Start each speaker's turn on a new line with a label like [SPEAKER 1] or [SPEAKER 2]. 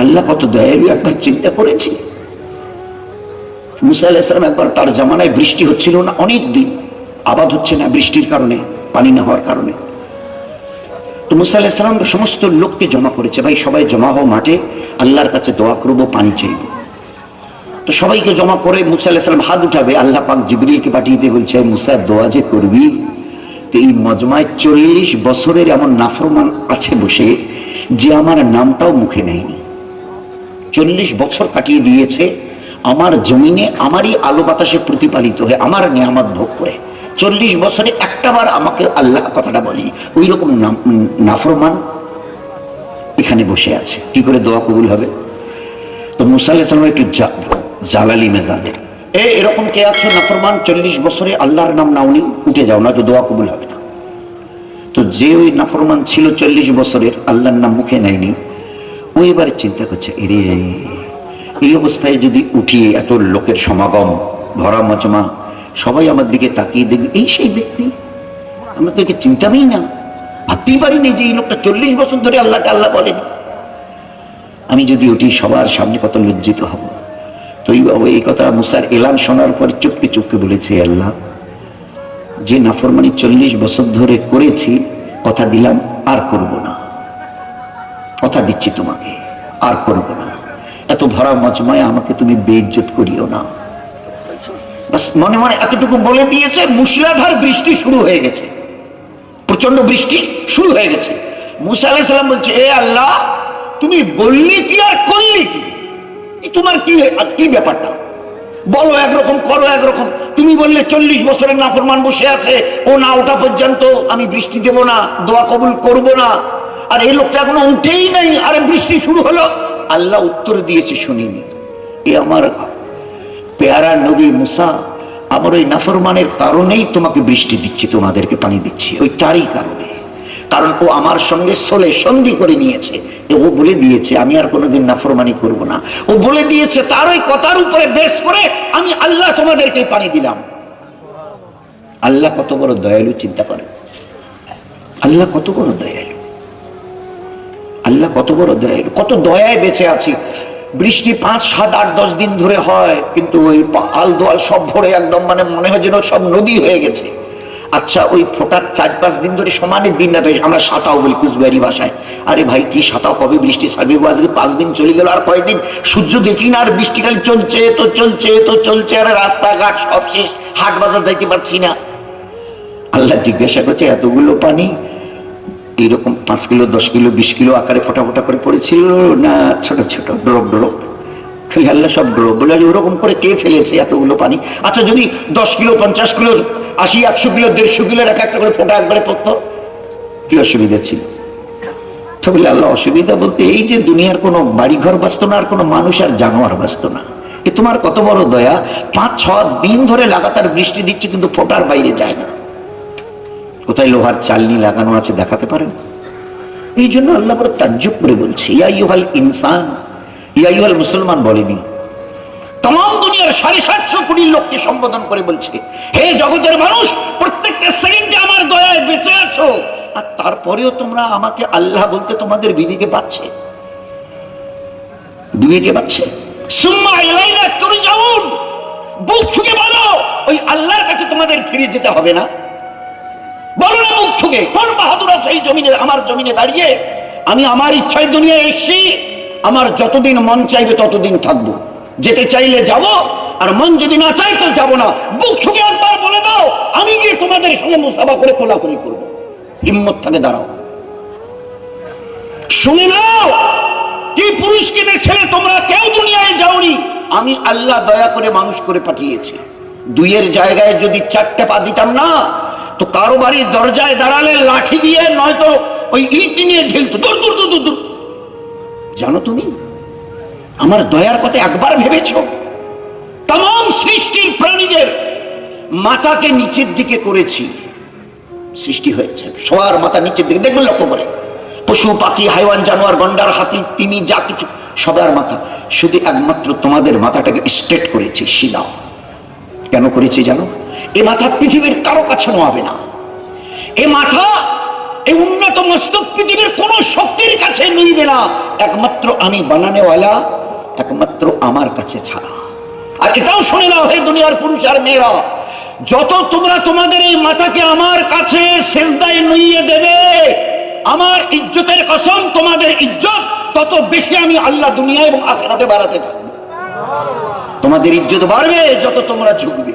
[SPEAKER 1] আল্লাহ কত দয়ালু একবার চিন্তা করেছি। মুসা আলাহিসাম একবার তার জামানায় বৃষ্টি হচ্ছিল না, অনেক দিন। আবাদ হচ্ছে না বৃষ্টির কারণে, পানি না হওয়ার কারণে। তো মুসা আলাহিসাম সমস্ত লোককে জমা করেছে, ভাই, সবাই জমা হও মাঠে, আল্লাহর কাছে দোয়া করব, পানি চাইব। তো সবাইকে জমা করে মুসা আলাহিসাম হাত উঠাবে, আল্লাহ পাক জিবরিলকে পাঠিয়ে দিয়ে বলছে, মুসা, দোয়া যে করবি, তো এই মজমায় চল্লিশ বছরের এমন নাফরমান আছে বসে, যে আমার নামটাও মুখে নেয়নি। চল্লিশ বছর কাটিয়ে দিয়েছে, আমার জমিনে আমারই আলো বাতাসে প্রতিপালিত হয়ে আমার নিয়ামত ভোগ করে। চল্লিশ বছরে একটাবার আমাকে আল্লাহ কথাটা বলি ওই রকম নাফরমান এখানে বসে আছে। কি করে দোয়া কবুল হবে? তো মুসা আলাহিসাল্লাম একটু জালালি মেজাজে, এ, এরকম কে আছে নাফরমান? চল্লিশ বছরে আল্লাহর নাম না উনি উঠে যাও না তো দোয়া কবুল হবে না। তো যে ওই নাফরমান ছিল চল্লিশ বছরের, আল্লাহর নাম মুখে নেয়নি। ও এবারে চিন্তা করছে, এরে, এই অবস্থায় যদি উঠিয়ে এত লোকের সমাগম ভরা মচমা, সবাই আমার দিকে তাকিয়ে দেখবে, এই সেই ব্যক্তি? আমরা তো একে চিন্তামই না। ভাবতেই পারিনি যে এই লোকটা চল্লিশ বছর ধরে আল্লাহকে আল্লাহ বলেন। আমি যদি উঠি, সবার সামনে কত লজ্জিত হব। তো এই এই কথা মুসার এলান শোনার পর চুপকে চুপকে বলেছে, আল্লাহ, যে নাফরমানি চল্লিশ বছর ধরে করেছি, কথা দিলাম, আর করব না। কথা দিচ্ছি তোমাকে, আর করব না। এত ভরা মজমায় আমাকে তুমি বেইজ্জত করিও না। মনে মনে এতটুকু বলে দিয়েছে মুসলাধার বৃষ্টি শুরু হয়ে গেছে। প্রচণ্ড বৃষ্টি শুরু হয়ে গেছে। মুসা বলছে, এ আল্লাহ, তুমি বললি কি আর করলি কি? তোমার কি কি ব্যাপারটা? বলো একরকম, করো একরকম। তুমি বললে চল্লিশ বছরের নাফরমান বসে আছে। ও না ওটা পর্যন্ত আমি বৃষ্টি দেব না, দোয়া কবুল করব না। আর এই লোকটা এখনও উঠেই নাই। আরে বৃষ্টি শুরু হলো। আল্লাহ উত্তর দিয়েছে, শুনিনি। এ আমার পেয়ারা নবী মুসা, আমার ওই নাফরমানের কারণেই তোমাকে বৃষ্টি দিচ্ছি, তোমাদেরকে পানি দিচ্ছি। ওই তারই কারণে। কারণ ও আমার সঙ্গে সোলে সন্ধি করে নিয়েছে। ও বলে দিয়েছে, আমি আর কোনোদিন নাফরমানি করব না। ও বলে দিয়েছে, তার ওই কথার উপরে বেশ করে আমি আল্লাহ তোমাদেরকে পানি দিলাম। আল্লাহ কত বড় দয়ালু, চিন্তা করেন। আল্লাহ কত বড় দয়ালু। আল্লাহ কত বড় দয়ালু, কত দয়ায় বেঁচে আছি। বৃষ্টি পাঁচ, সাত, আট, দশ দিন ধরে হয়, কিন্তু ওই আল দোয়াল সব ভরে একদম মানে মনে হয় যেন সব নদী হয়ে গেছে। আচ্ছা ওই ফোটার চার, পাঁচ দিন ধরে সমানের দিন না তো, আমরা সাঁতাও বলি কুচবিহারি ভাষায়। আরে ভাই, কি সাঁতাও, কবে বৃষ্টি ছাড়বে গো? আজকে পাঁচ দিন চলে গেল, আর কয়েকদিন সূর্য দেখি না, আর বৃষ্টি খালি চলছে, তো চলছে তো চলছে, আর রাস্তাঘাট সব শেষ, হাট বাজার যাইতে পারছি না। আল্লাহ জিজ্ঞাসা করছে, এতগুলো পানি এরকম পাঁচ কিলো, দশ কিলো, বিশ কিলো আকারে ফোটা ফোটা করে পড়েছিল না ছোট ছোট? Drop drop. আল্লাহ, সব ড্রপ বলে ওরকম করে কে ফেলেছে এতগুলো পানি? আচ্ছা যদি দশ কিলো, পঞ্চাশ কিলো, আশি, একশো কিলো, দেড়শো কিলোর এক একটা করে ফোটা একবারে পড়তো, কি অসুবিধা ছিল? তো বলে আল্লাহ অসুবিধা বলতে এই যে দুনিয়ার কোনো বাড়িঘর বাঁচত না আর কোনো মানুষ আর জানোয়ার বাঁচত না। এ তোমার কত বড় দয়া, পাঁচ ছ দিন ধরে লাগাতার বৃষ্টি দিচ্ছে কিন্তু ফোটার বাইরে যায় না। কোথায় লোহার চালনি লাগানো আছে দেখাতে পারেন? এই জন্য আল্লাহ বড় তাজ্জুব করে বলছে, ইয়া ইউহাল ইনসান, ইয়া ইউহাল মুসলমান বলেনি। তাম দুনিয়ার সাড়ে সাতশো কোটি লোককে সম্বোধন করে বলছে, হে জগতের মানুষ, প্রত্যেকটা সেকেন্ডে আমার দয়ায় বেঁচে আছো। আর তারপরেও তোমরা আমাকে আল্লাহ বলতে তোমাদের বিবেকে পাচ্ছে। বিবেকে পাচ্ছে? সুম্মা ইলাইনা তুরজাউন। বুক ছুকে বলো, ওই আল্লাহর কাছে তোমাদের ফিরে যেতে হবে না। ঠুকে কোন বাহাদুর আছে এই জমিনে, আমার জমিনে দাঁড়িয়ে আমি আমার ইচ্ছায় দুনিয়ায় এসছি, আমার যতদিন মন চাইবে ততদিন থাকব। যেতে চাইলে যাব, আর মন যদি না চাই তো যাব না। বুক ঠুকে একবার বলে দাও, আমি গিয়ে তোমাদের সঙ্গে মুসাফা করে কোলাকুলি করব। হিম্মত থাকে, দাঁড়াও। শুনে নাও, কি পুরুষকে ছেলে, তোমরা কেউ দুনিয়ায় যাওনি। আমি আল্লাহ দয়া করে মানুষ করে পাঠিয়েছি। দুইয়ের জায়গায় যদি চারটে পা দিতাম না তো কারও বাড়ির দরজায় দাঁড়ালে লাঠি দিয়ে নয়তো ওই ইট নিয়ে ঢেলতো। দূর দূর দূর দূর জানো তুমি? আমার দয়ার কথা একবার ভেবেছ? তাম সৃষ্টির প্রাণীদের মাথাকে নিচের দিকে করেছি। সৃষ্টি হয়েছে। সবার মাথা নিচের দিকে। দেখবেন লক্ষ্য করে। পশু, পাখি, হাইওয়ান, জানোয়ার, গন্ডার, হাতি, তিমি, যা কিছু, সবার মাথা। শুধু একমাত্র তোমাদের মাথাটাকে স্ট্রেট করেছি, সিধা। কেন করেছি জানো? এ মাথা পৃথিবীর কারও কাছে নোয়াবে না। এ মাথা এই উন্নত মস্তক পৃথিবীর কোন শক্তির কাছে নইবে না। একমাত্র আমি বানানেওয়ালা, একমাত্র আমার কাছে ছাড়া। আর এটাও শুনে নাও হে দুনিয়ার পুরুষ আর মেয়েরা, যত তোমরা তোমাদের এই মাথাকে আমার কাছে শেষদায় নইয়ে দেবে, আমার ইজ্জতের কসম, তোমাদের ইজ্জত, তত বেশি আমি আল্লাহ দুনিয়া এবং আখেরাতে বাড়াতে থাকব। তোমাদের ইজ্জত বাড়বে যত তোমরা ঝুঁকবে।